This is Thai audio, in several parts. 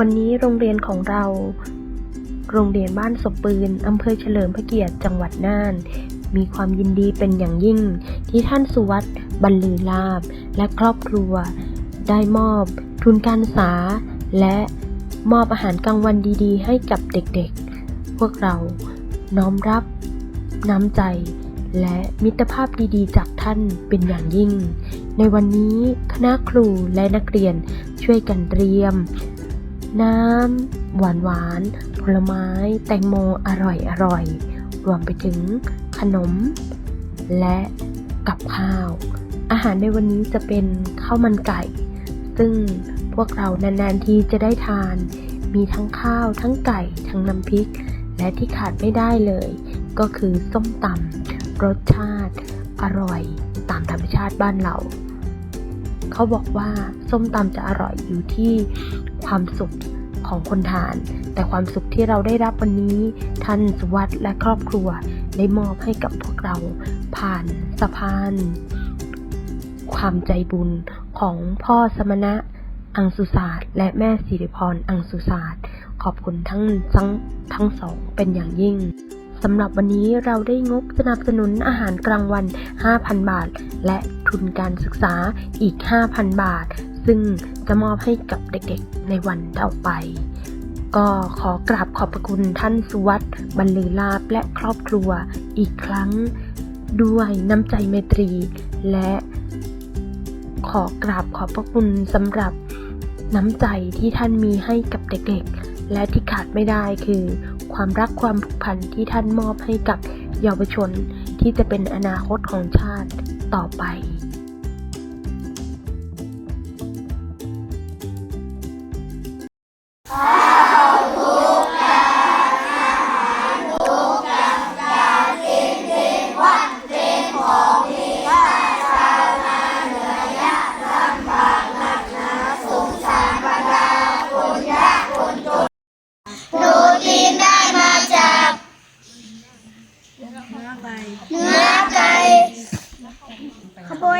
วันนี้โรงเรียนของเรา โรงเรียนบ้านศพปืน อำเภอเฉลิมพระเกียรติ จังหวัดน่าน มีความยินดีเป็นอย่างยิ่ง ที่ท่านสุวัสด์บรรลือลาบ และครอบครัว ได้มอบทุนการศึกษา และมอบอาหารกลางวันดีๆ ให้กับเด็กๆ พวกเราน้อมรับ น้ำใจ และมิตรภาพดีๆ จากท่านเป็นอย่างยิ่ง ในวันนี้คณะครูและนักเรียนช่วยกันเตรียม น้ำ หวานหวานๆผลไม้ แตงโมอร่อยอร่อย รวมไปถึงขนม และกับข้าว อาหารในวันนี้จะเป็นข้าวมันไก่ ซึ่งพวกเรานานๆทีจะได้ทาน มีทั้งข้าว ทั้งไก่ ทั้งน้ำพริก และที่ขาดไม่ได้เลย ก็คือส้มตำรสชาติ อร่อย ตามธรรมชาติบ้านเรา เขาบอกว่าส้มตำจะอร่อยอยู่ที่ความสุขของคนทาน แต่ความสุขที่เราได้รับวันนี้ท่านสุวัสด์และครอบครัวได้มอบให้กับพวกเราผ่านสะพาน ความใจบุญของพ่อสมณะอังสุศาสตร์และแม่สิริพรอังสุศาสตร์ขอบคุณทั้งทั้งทั้งสองเป็นอย่างยิ่ง สำหรับวันนี้เราได้งบสนับสนุนอาหารกลางวัน 5,000 บาท และทุนการศึกษาอีก 5,000 บาท ซึ่งจะมอบให้กับเด็กๆในวันต่อไป ก็ขอกราบขอบพระคุณท่านสุวัสด์บรรลือลาบและครอบครัวอีกครั้งด้วยน้ำใจไมตรี และขอกราบขอบพระคุณสำหรับน้ำใจที่ท่านมีให้กับเด็กๆ และที่ขาดไม่ได้คือ ความรักความผูกพันที่ท่านมอบให้กับเยาวชนที่จะเป็นอนาคตของชาติต่อไป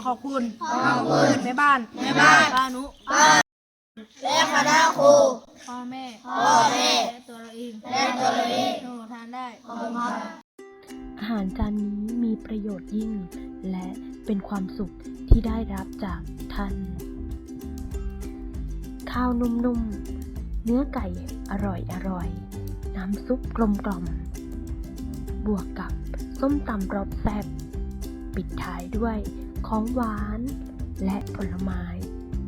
ขอขอบคุณ ขอบคุณแม่บ้าน แม่บ้านป้านุและคณะครูพ่อแม่พ่อแม่และตัวเราเองและตัวเราเองหนูทานได้ขอบคุณครับอาหารจานนี้มีประโยชน์ยิ่ง และเป็นความสุขที่ได้รับจากท่าน ข้าวนุ่มๆ เนื้อไก่อร่อยๆน้ำซุปกลมกล่อม บวกกับส้มตำรสแซ่บ ปิดท้ายด้วย ของหวาน และผลไม้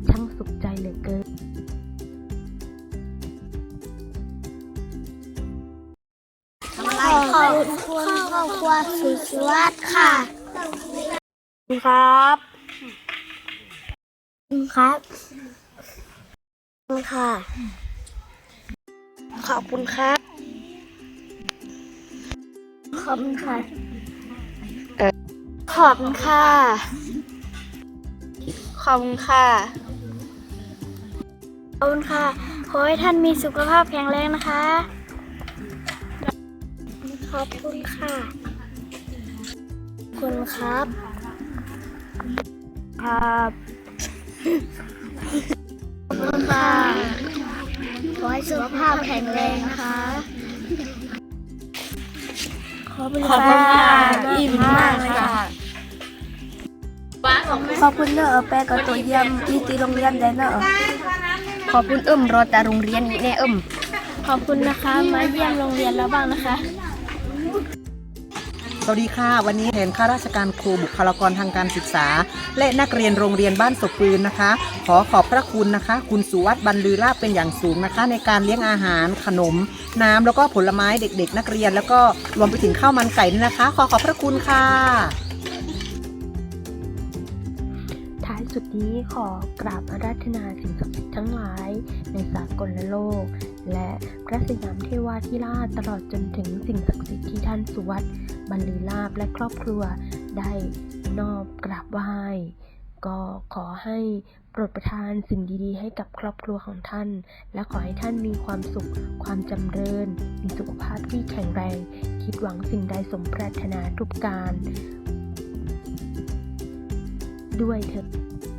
ช่างสุขใจเหลือเกิน ขอบคุณครอบครัวสุสวัสดิ์ค่ะครับขอบคุณครับขอบคุณค่ะ ขอบคุณครับ ขอบคุณค่ะ ขอบคุณค่ะ ขอบคุณค่ะ ขอบคุณค่ะ ขอให้ท่านมีสุขภาพแข็งแรงนะคะ ขอบคุณค่ะขอบคุณครับ ครับ ขอบคุณค่ะ ขอให้สุขภาพแข็งแรงนะคะ ขอบคุณค่ะ อิ่มมากเลยค่ะ ขอบคุณเนอะแปะกับตัวเยี่ยมที่ตีโรงเรียนได้เนอะขอบคุณเอิ่มรอแต่โรงเรียนนี้แน่เอิ่มขอบคุณนะคะ มาเยี่ยมโรงเรียนแล้วบ้างนะคะขสวัสดีค่ะ วันนี้แทนข้าราชการครูบุคลากรทางการศึกษา และนักเรียนโรงเรียนบ้านศพปืนนะคะ ขอขอบพระคุณนะคะ คุณสุวัสด์บรรลือลาบเป็นอย่างสูงนะคะ ในการเลี้ยงอาหารขนม น้ำแล้วก็ผลไม้เด็ก ๆ นักเรียน แล้วก็รวมไปถึงข้าวมันไก่ด้วยนะคะ ขอขอบพระคุณค่ะ สุดนี้ขอกราบอาราธนาสิ่งศักดิ์สิทธิ์ทั้งหลาย ในสากลและโลก และพระสยามเทวาธิราชตลอดจนถึงสิ่งศักดิ์สิทธิ์ที่ท่านสุวัสด์บรรลือลาบและครอบครัวได้นอบกราบไหว้ก็ขอให้โปรดประทานสิ่งดีๆ ให้กับครอบครัวของท่าน และขอให้ท่านมีความสุข ความจำเริญ มีสุขภาพที่แข็งแรง คิดหวังสิ่งใดสมปรารถนาทุกการ divided